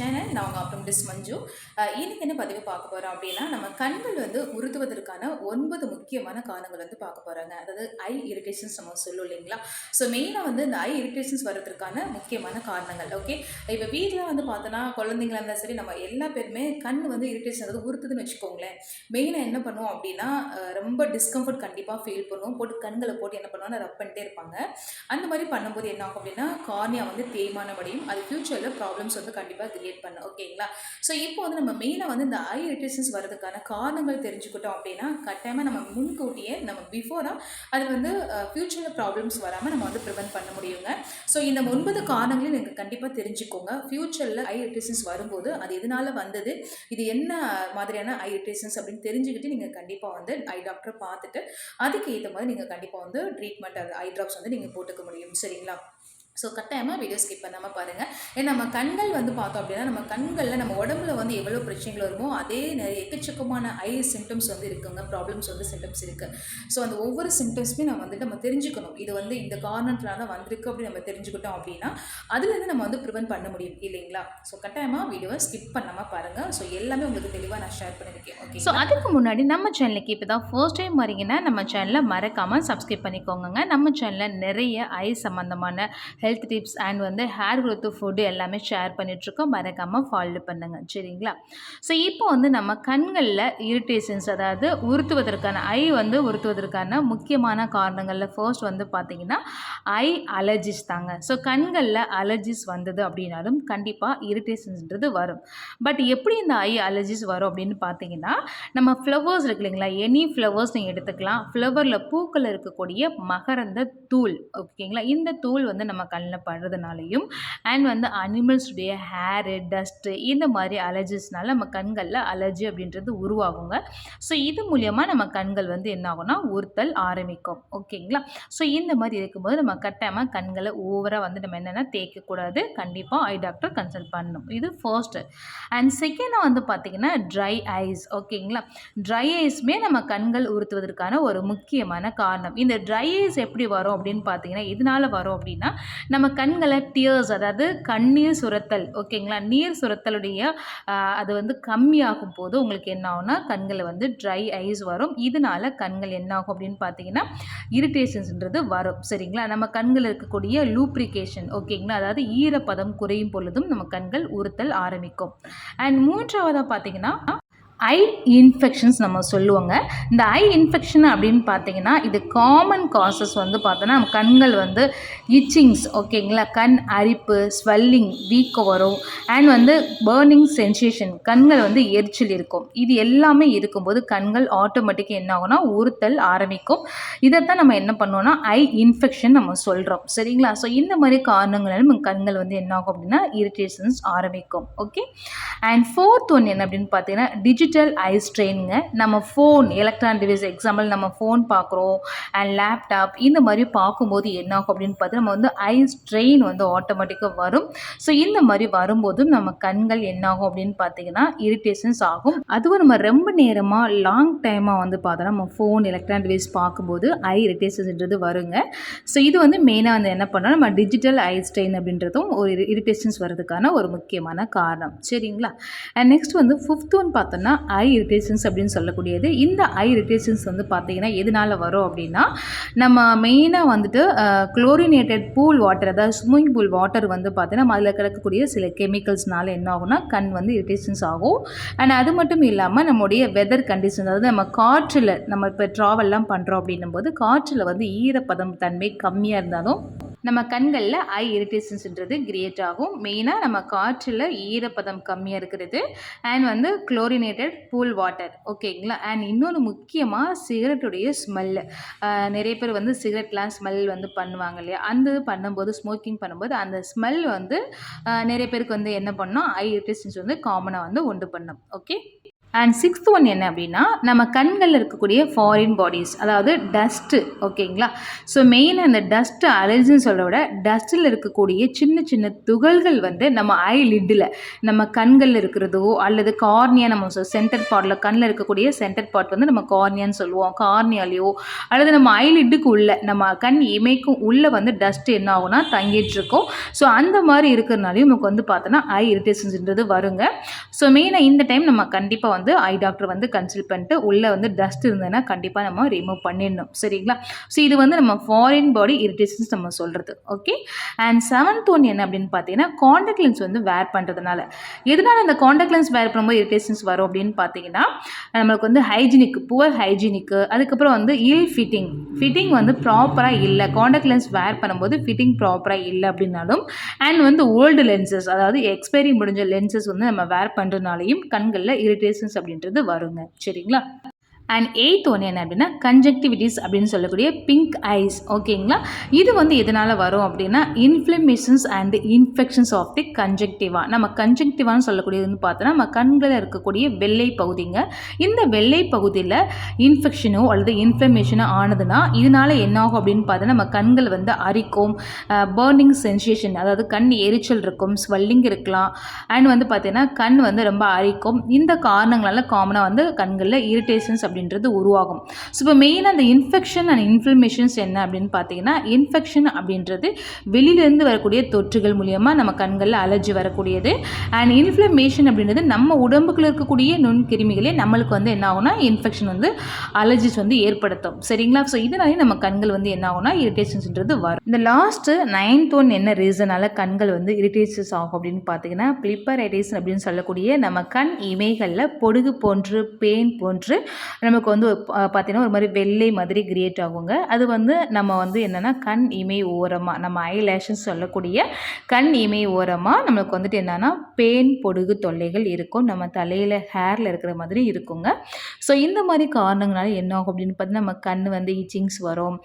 Channel நான் உங்கள் அப்டமிட்டிஸ் மஞ்சு. இன்றைக்கி இன்னைக்கு என்ன பதிவு பார்க்க போகிறோம் அப்படின்னா நம்ம கண்கள் வந்து உறுத்துவதற்கான ஒன்பது முக்கியமான காரணங்கள் வந்து பார்க்க போகிறாங்க அதாவது ஐ இரிட்டேஷன்ஸ் நம்ம சொல்லும் இல்லைங்களா? ஸோ மெயினாக வந்து இந்த ஐ இரிட்டேஷன்ஸ் வர்றதுக்கான முக்கியமான காரணங்கள் ஓகே இப்போ வீட்டில் வந்து பார்த்தோன்னா குழந்தைங்களா இருந்தாலும் சரி நம்ம எல்லா பேருமே கண் வந்து இரிட்டேஷன் அதாவது உறுத்துதுன்னு வச்சுக்கோங்களேன். மெயினாக என்ன பண்ணுவோம் அப்படின்னா ரொம்ப டிஸ்கம்ஃபர்ட் கண்டிப்பாக ஃபீல் பண்ணுவோம். போட்டு கண்களை போட்டு என்ன பண்ணுவோம்னா ரப் பண்ணிட்டே இருப்பாங்க. அந்த மாதிரி பண்ணும்போது என்ன ஆகும் அப்படின்னா கார்னியா வந்து தேய்மானமடையும் அது ஃப்யூச்சரில் ப்ராப்ளம்ஸ் வந்து கண்டிப்பாக கிரியேட் பண்ணும் ஓகேங்களா ஸோ இப்போ வந்து நம்ம மெயினாக வந்து இந்த ஐ இரிட்டேஷன்ஸ் வரதுக்கான காரணங்கள் தெரிஞ்சுக்கிட்டோம் அப்படின்னா கட்டாயமாக நம்ம முன்கூட்டியே நம்ம பிஃபோராக அது வந்து ஃப்யூச்சரில் ப்ராப்ளம்ஸ் வராமல் நம்ம வந்து ப்ரிவென்ட் பண்ண முடியுங்க. ஸோ இந்த ஒன்பது காரணங்களையும் நீங்கள் கண்டிப்பாக தெரிஞ்சுக்கோங்க. ஃப்யூச்சரில் ஐ இரிட்டேஷன்ஸ் வரும்போது அது எதனால் வந்தது? இது என்ன மாதிரியான ஐ இரிட்டேஷன்ஸ் அப்படின்னு தெரிஞ்சுக்கிட்டு நீங்கள் கண்டிப்பாக வந்து ஐ டாக்டரை பார்த்துட்டு அதுக்கு ஏற்ற மாதிரி நீங்கள் கண்டிப்பாக வந்து ட்ரீட்மெண்ட் அது ஐ ட்ராப்ஸ் வந்து நீங்கள் போட்டுக்க முடியும். சரிங்களா? ஸோ கட்டாயமாக வீடியோ ஸ்கிப் பண்ணாமல் பாருங்கள் ஏன்னா நம்ம கண்கள் வந்து பார்த்தோம் அப்படின்னா நம்ம கண்களில் நம்ம உடம்புல வந்து எவ்வளோ பிரச்சனைகள் வருமோ அதே நிறைய எக்கச்சக்கமான ஐ சிம்டம்ஸ் வந்து இருக்குங்க. ப்ராப்ளம்ஸ் வந்து சிம்டம்ஸ் இருக்குது ஸோ அந்த ஒவ்வொரு சிம்டம்ஸுமே நம்ம வந்துட்டு நம்ம தெரிஞ்சுக்கணும். இது வந்து இந்த காரணத்தினால தான் வந்திருக்கு அப்படின்னு நம்ம தெரிஞ்சுக்கிட்டோம் அப்படின்னா அதுலேருந்து நம்ம வந்து ப்ரிவென்ட் பண்ண முடியும் இல்லைங்களா? ஸோ கட்டாயமாக வீடியோவை ஸ்கிப் பண்ணாமல் பாருங்கள் ஸோ எல்லாமே உங்களுக்கு தெளிவாக நான் ஷேர் பண்ணியிருக்கேன் ஓகே ஸோ அதுக்கு முன்னாடி நம்ம சேனலுக்கு இப்போ தான் ஃபர்ஸ்ட் டைம் வரீங்கன்னா நம்ம சேனலை மறக்காமல் சப்ஸ்கிரைப் பண்ணிக்கோங்க நம்ம சேனலில் நிறைய ஐ சம்மந்தமான ஹெல்த் ஹெல்த் டிப்ஸ் அண்ட் வந்து ஹேர் க்ரோத்து ஃபுட்டு எல்லாமே ஷேர் பண்ணிகிட்ருக்கோம் மறக்காமல் ஃபாலோ பண்ணுங்கள் சரிங்களா? ஸோ இப்போ வந்து நம்ம கண்களில் இரிட்டேஷன்ஸ் அதாவது உறுத்துவதற்கான ஐ வந்து உறுத்துவதற்கான முக்கியமான காரணங்களில் ஃபர்ஸ்ட் வந்து பார்த்திங்கன்னா ஐ அலர்ஜிஸ் தாங்க. ஸோ கண்களில் அலர்ஜிஸ் வந்தது அப்படின்னாலும் கண்டிப்பாக இரிட்டேஷன்ஸ்ன்றது வரும். பட் எப்படி இந்த ஐ அலர்ஜிஸ் வரும் அப்படின்னு பார்த்தீங்கன்னா நம்ம ஃப்ளவர்ஸ் இருக்கு இல்லைங்களா? எனி ஃப்ளவர்ஸ் நீங்கள் எடுத்துக்கலாம். ஃப்ளவரில் பூக்கள் இருக்கக்கூடிய மகரந்த தூள் ஓகேங்களா இந்த தூள் வந்து நம்ம கண்ணில் படுறதுனாலையும் அண்ட் வந்து அனிமல்ஸுடைய ஹேரு டஸ்ட்டு இந்த மாதிரி அலர்ஜிஸ்னால நம்ம கண்களில் அலர்ஜி அப்படின்றது உருவாகுங்க. ஸோ இது மூலியமாக நம்ம கண்கள் வந்து என்ன ஆகும்னா உறுத்தல் ஆரம்பிக்கும். ஓகேங்களா ஸோ இந்த மாதிரி இருக்கும்போது நம்ம கட்டாயமாக கண்களை ஓவராக வந்து நம்ம என்னென்னா தேய்க்கக்கூடாது. கண்டிப்பாக ஐ டாக்டர் கன்சல்ட் பண்ணணும். இது ஃபர்ஸ்ட்டு அண்ட் செகண்டாக வந்து பார்த்திங்கன்னா ட்ரை ஐஸ் ஓகேங்களா ட்ரை ஐஸ்மே நம்ம கண்கள் உறுத்துவதற்கான ஒரு முக்கியமான காரணம். இந்த ட்ரை ஐஸ் எப்படி வரும் அப்படின்னு பார்த்தீங்கன்னா இதனால் வரும் அப்படின்னா நம்ம கண்களை டியர்ஸ் அதாவது கண்ணீர் சுரத்தல் ஓகேங்களா நீர் சுரத்தலுடைய அது வந்து கம்மியாகும் போது உங்களுக்கு என்ன ஆகும்னா கண்களில் வந்து ட்ரை ஐஸ் வரும். இதனால கண்கள் என்ன ஆகும் அப்படின்னு பார்த்தீங்கன்னா இரிட்டேஷன்ஸ்ன்றது வரும். சரிங்களா? நம்ம கண்கள் இருக்கக்கூடிய லூப்ரிகேஷன் ஓகேங்களா அதாவது ஈரப்பதம் குறையும் பொழுதும் நம்ம கண்கள் உறுத்தல் ஆரம்பிக்கும். அண்ட் மூன்றாவதாக பார்த்தீங்கன்னா ஐ இன்ஃபெக்ஷன்ஸ் நம்ம சொல்லுவோங்க. இந்த ஐ இன்ஃபெக்ஷன் அப்படின்னு பார்த்தீங்கன்னா இது காமன் காசஸ் வந்து பார்த்தோன்னா நம்ம கண்கள் வந்து இச்சிங்ஸ் ஓகேங்களா கண் அரிப்பு ஸ்வெல்லிங் வீக்கம் வரும். அண்ட் வந்து பேர்னிங் சென்சேஷன் கண்கள் வந்து எரிச்சல் இருக்கும். இது எல்லாமே இருக்கும்போது கண்கள் ஆட்டோமேட்டிக்காக என்ன ஆகும்னா உறுத்தல் ஆரம்பிக்கும். இதைத்தான் நம்ம என்ன பண்ணுவோம்னா ஐ இன்ஃபெக்ஷன் நம்ம சொல்கிறோம் சரிங்களா? ஸோ இந்த மாதிரி காரணங்களால நம்ம கண்கள் வந்து என்ன ஆகும் அப்படின்னா இரிட்டேஷன்ஸ் ஆரம்பிக்கும். ஓகே அண்ட் ஃபோர்த் ஒன் என்ன அப்படின்னு பார்த்தீங்கன்னா டிஜிட்டல் ஐ ஸ்ட்ரெயினுங்க நம்ம ஃபோன் எலக்ட்ரானிக் டிவைஸ் எக்ஸாம்பிள் நம்ம ஃபோன் பார்க்குறோம் அண்ட் லேப்டாப் இந்த மாதிரி பார்க்கும்போது என்ன ஆகும் அப்படின்னு பார்த்து நம்ம வந்து ஐ ஸ்ட்ரெயின் வந்து ஆட்டோமேட்டிக்காக வரும். ஸோ இந்த மாதிரி வரும்போதும் நம்ம கண்கள் என்ன ஆகும் அப்படின்னு பார்த்தீங்கன்னா இரிட்டேஷன்ஸ் ஆகும். அதுவும் நம்ம ரொம்ப நேரமாக லாங் டைமாக வந்து பார்த்தோன்னா நம்ம ஃபோன் எலக்ட்ரானிக் டிவைஸ் பார்க்கும்போது ஐ இரிட்டேஷன்ஸ்ன்றது வருங்க. ஸோ இது வந்து மெயினாக வந்து என்ன பண்ணோம் நம்ம டிஜிட்டல் ஐ ஸ்ட்ரெயின் அப்படின்றதும் ஒரு இரிட்டேஷன்ஸ் வர்றதுக்கான ஒரு முக்கியமான காரணம். சரிங்களா? அண்ட் நெக்ஸ்ட் வந்து ஃபிஃப்த் ஒன் பார்த்தோன்னா ஐ இரிட்டேஷன்ஸ் அப்படின்னு சொல்லக்கூடியது. இந்த ஐ இரிட்டேஷன்ஸ் வந்து பார்த்தீங்கன்னா எதனால் வரும் அப்படின்னா நம்ம மெயினாக வந்துட்டு குளோரினேட்டட் பூல் வாட்டர் அதாவது ஸ்விம்மிங் பூல் வாட்டர் வந்து பார்த்தீங்கன்னா அதில் கிடக்கக்கூடிய சில கெமிக்கல்ஸ்னால என்ன ஆகும்னா கண் வந்து இரிட்டேஷன்ஸ் ஆகும். அண்ட் அது மட்டும் இல்லாமல் நம்முடைய வெதர் கண்டிஷன் அதாவது நம்ம காற்றில் நம்ம இப்போ ட்ராவல்லாம் பண்ணுறோம் அப்படின்னும் போது காற்றில் வந்து ஈரப்பதம் தன்மை கம்மியாக இருந்தாலும் நம்ம கண்களில் ஐ இரிட்டேஷன்ஸ்ன்றது கிரியேட் ஆகும். மெயினாக நம்ம காற்றில் ஈரப்பதம் கம்மியாக இருக்கிறது. அண்ட் வந்து குளோரினேட்டட் பூல் வாட்டர் ஓகேங்களா அண்ட் இன்னொன்று முக்கியமாக சிகரெட்டுடைய ஸ்மெல்லு நிறைய பேர் வந்து சிகரெட்லாம் ஸ்மெல் வந்து பண்ணுவாங்க இல்லையா? அந்த இது பண்ணும்போது ஸ்மோக்கிங் பண்ணும்போது அந்த ஸ்மெல் வந்து நிறைய பேருக்கு வந்து என்ன பண்ணோம்? ஐ இரிட்டேஷன்ஸ் வந்து காமனாக வந்து உண்டு பண்ணும். ஓகே அண்ட் சிக்ஸ்த் ஒன் என்ன அப்படின்னா நம்ம கண்களில் இருக்கக்கூடிய ஃபாரின் பாடிஸ் அதாவது டஸ்ட்டு ஓகேங்களா ஸோ மெயினாக இந்த டஸ்ட்டு அலர்ஜின்னு சொல்கிறத விட டஸ்ட்டில் இருக்கக்கூடிய சின்ன சின்ன துகள்கள் வந்து நம்ம ஐ லிட்டில் நம்ம கண்களில் இருக்கிறதோ அல்லது கார்னியா நம்ம சென்டர் பார்ட்டில் கண்ணில் இருக்கக்கூடிய சென்டர் பார்ட் வந்து நம்ம கார்னியான்னு சொல்லுவோம். கார்னியாலேயோ அல்லது நம்ம ஐ லிட்டுக்கு உள்ள நம்ம கண் இமைக்கும் உள்ளே வந்து டஸ்ட் என்ன ஆகும்னா தங்கிட்டு இருக்கும். ஸோ அந்த மாதிரி இருக்கிறனாலையும் நமக்கு வந்து பார்த்தோன்னா ஐ இரிட்டேஷன்ஸ்ன்றது வருங்க. ஸோ மெயினாக இந்த டைம் நம்ம கண்டிப்பாக வந்து ஐ டாக்டர் வந்து கன்சல்ட் பண்ணிட்டு உள்ளே வந்து டஸ்ட் இருந்ததுன்னா கண்டிப்பாக நம்ம ரிமூவ் பண்ணிடணும். சரிங்களா? ஸோ இது வந்து நம்ம ஃபாரின் பாடி இரிட்டேஷன்ஸ் நம்ம சொல்கிறது ஓகே அண்ட் செவன்த் ஒன் என்ன அப்படின்னு பார்த்தீங்கன்னா காண்டாக்ட் லென்ஸ் வந்து வேர் பண்ணுறதுனால எதனால் இந்த காண்டாக்ட் லென்ஸ் வேர் பண்ணும்போது இரிட்டேஷன்ஸ் வரும் அப்படின்னு பார்த்தீங்கன்னா நம்மளுக்கு வந்து ஹைஜீனிக் புவர் ஹைஜீனிக்கு அதுக்கப்புறம் வந்து இல் ஃபிட்டிங் ஃபிட்டிங் வந்து ப்ராப்பராக இல்லை. காண்டாக்ட் லென்ஸ் வேர் பண்ணும்போது ஃபிட்டிங் ப்ராப்பராக இல்லை அப்படின்னாலும் அண்ட் வந்து ஓல்டு லென்சஸ் அதாவது எக்ஸ்பைரி முடிஞ்ச லென்சஸ் வந்து நம்ம வேர் பண்ணுறதுனாலையும் கண்களில் இரிட்டேஷன்ஸ் அப்படின்றது வருங்க. சரிங்களா? அண்ட் எயித் ஒன்று என்ன அப்படின்னா கன்ஜெக்டிவிட்டிஸ் அப்படின்னு சொல்லக்கூடிய பிங்க் ஐஸ் ஓகேங்களா இது வந்து எதனால் வரும் அப்படின்னா inflammations and infections of the conjunctiva நம்ம கன்ஜெக்டிவான்னு சொல்லக்கூடியது வந்து பார்த்தோன்னா நம்ம கண்களில் இருக்கக்கூடிய வெள்ளை பகுதிங்க. இந்த வெள்ளை பகுதியில் இன்ஃபெக்ஷனோ அல்லது இன்ஃப்ளமேஷனோ ஆனதுன்னா இதனால் என்ன ஆகும் அப்படின்னு பார்த்தோன்னா நம்ம கண்கள் வந்து அரிக்கும் பேர்னிங் சென்சேஷன் அதாவது கண் எரிச்சல் இருக்கும் ஸ்வெல்லிங் இருக்கலாம். அண்ட் வந்து பார்த்தீங்கன்னா கண் வந்து ரொம்ப அரிக்கும். இந்த காரணங்களால காமனாக வந்து கண்களில் இரிட்டேஷன்ஸ் அப்படின்றது உருவாகும். ஸோ இப்போ மெயினாக அந்த இன்ஃபெக்ஷன் அண்ட் இன்ஃப்ளமேஷன்ஸ் என்ன அப்படின்னு பார்த்தீங்கன்னா இன்ஃபெக்ஷன் அப்படின்றது வெளியிலேருந்து வரக்கூடிய தொற்றுகள் மூலியமாக நம்ம கண்களில் அலர்ஜி வரக்கூடியது. அண்ட் இன்ஃப்ளமேஷன் அப்படின்றது நம்ம உடம்புக்குள்ள இருக்கக்கூடிய நுண்கிருமிகளே நம்மளுக்கு வந்து என்ன ஆகும்னா இன்ஃபெக்ஷன் வந்து அலர்ஜிஸ் வந்து ஏற்படுத்தும். சரிங்களா? ஸோ இதனாலே நம்ம கண்கள் வந்து என்ன ஆகும்னா இரிட்டேஷன்ஸ்ன்றது வரும். இந்த லாஸ்ட்டு நைன்த் ஒன் என்ன ரீசனால கண்கள் வந்து இரிட்டேஷன்ஸ் ஆகும் அப்படின்னு பார்த்தீங்கன்னா பிளிப்பரைட்டிஸ் அப்படின்னு சொல்லக்கூடிய நம்ம கண் இமைகளில் பொடுகு போன்று பெயின் போன்று நமக்கு வந்து பா- பார்த்தீங்கன்னா ஒரு மாதிரி வெள்ளை மாதிரி கிரியேட் ஆகுங்க. அது வந்து நம்ம வந்து என்னென்னா கண் இமை ஓரமாக நம்ம ஐ சொல்லக்கூடிய கண் இமை ஓரமாக நம்மளுக்கு வந்துட்டு என்னென்னா பேன் பொடுகு தொல்லைகள் இருக்கும். நம்ம தலையில் ஹேரில் இருக்கிற மாதிரி இருக்குங்க. ஸோ இந்த மாதிரி காரணங்களால என்ன ஆகும் அப்படின்னு பார்த்தீங்கன்னா நம்ம கண் வந்து இச்சிங்ஸ் வரும்.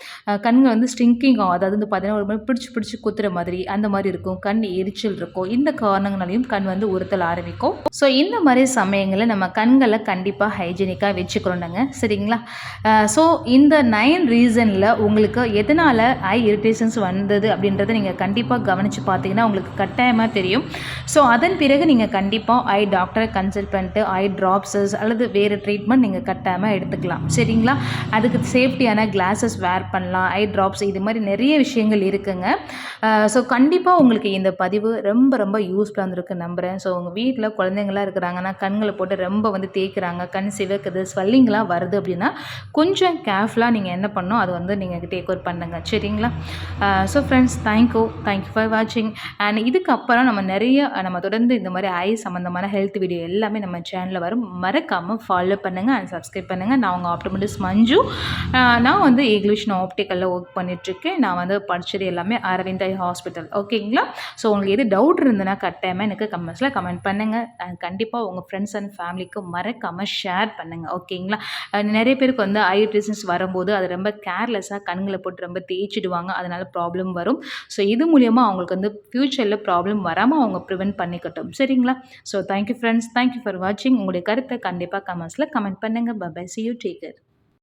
கண்கள் வந்து ஸ்ட்ரிங்கிங் ஆகும். அதாவது வந்து பார்த்தீங்கன்னா ஒரு மாதிரி பிடிச்சி பிடிச்சி குத்துற மாதிரி அந்த மாதிரி இருக்கும். கண் எரிச்சல் இருக்கும். இந்த காரணங்களாலையும் கண் வந்து உறுத்தல் ஆரம்பிக்கும். ஸோ இந்த மாதிரி சமயங்களில் நம்ம கண்களை கண்டிப்பாக ஹைஜீனிக்காக பண்ணுங்க சரிங்களா? ஸோ இந்த நைன் ரீசனில் உங்களுக்கு எதனால் ஐ இரிட்டேஷன்ஸ் வந்தது அப்படின்றத நீங்கள் கண்டிப்பாக கவனித்து பார்த்தீங்கன்னா உங்களுக்கு கட்டாயமாக தெரியும். ஸோ அதன் பிறகு நீங்கள் கண்டிப்பாக ஐ டாக்டரை கன்சல்ட் பண்ணிட்டு ஐ ட்ராப்ஸஸ் அல்லது வேறு ட்ரீட்மெண்ட் நீங்கள் கட்டாயமாக எடுத்துக்கலாம். சரிங்களா? அதுக்கு சேஃப்டியான கிளாஸஸ் வேர் பண்ணலாம் ஐ ட்ராப்ஸ் இது மாதிரி நிறைய விஷயங்கள் இருக்குங்க. ஸோ கண்டிப்பாக உங்களுக்கு இந்த பதிவு ரொம்ப ரொம்ப யூஸ்ஃபுல்லாக இருந்திருக்கு நம்புகிறேன் ஸோ உங்கள் வீட்டில் குழந்தைங்களாம் இருக்கிறாங்கன்னா கண்களை போட்டு ரொம்ப வந்து தேய்க்கிறாங்க. கண் சிவக்குது ஸ்வெல்லிங்லாம் வருது அப்படின்னா கொஞ்சம் கேர்ஃபுல்லாக நீங்கள் என்ன பண்ணணும் அது வந்து நீங்கள் டேக் ஓவர் பண்ணுங்க. சரிங்களா? So friends thank you thank you for வாட்சிங் அண்ட் இதுக்கப்புறம் நம்ம நிறைய நம்ம தொடர்ந்து இந்த மாதிரி ஐ சம்மந்தமான ஹெல்த் வீடியோ எல்லாமே நம்ம சேனலில் வரும். மறக்காமல் ஃபாலோ பண்ணுங்கள் அண்ட் சப்ஸ்கிரைப் பண்ணுங்கள் நான் உங்கள் ஆப்டமிட்டிஸ் மஞ்சு. நான் வந்து இங்கிலீஷ் நான் ஆப்டிக்கலில் ஒர்க் பண்ணிகிட்ருக்கேன் நான் வந்து படித்தது எல்லாமே அரவிந்த் ஐ ஹாஸ்பிட்டல் ஓகேங்களா ஸோ உங்களுக்கு எது டவுட் இருந்ததுன்னா கட்டாயமாக எனக்கு கமெண்ட்ஸில் கமெண்ட் பண்ணுங்கள் கண்டிப்பாக உங்கள் ஃப்ரெண்ட்ஸ் அண்ட் ஃபேமிலிக்கு மறக்காமல் ஷேர் பண்ணுங்கள் ஓகேங்களா நிறைய பேருக்கு வந்து ஐ டிசன்ஸ் வரும்போது அது ரொம்ப கேர்லெஸ்ஸாக கண்களை போட்டு ரொம்ப தேய்ச்சிடுவாங்க. அதனால் ப்ராப்ளம் வரும். ஸோ இது மூலியமாக அவங்களுக்கு வந்து ஃப்யூச்சரில் ப்ராப்ளம் வராமல் அவங்க ப்ரிவென்ட் பண்ணிக்கட்டும். சரிங்களா? So thank you friends thank you for வாட்சிங் உங்களுடைய கருத்தை கண்டிப்பாக கமெண்ட்ஸில் கமெண்ட் பண்ணுங்கள் பை சி யூ டேக்கர்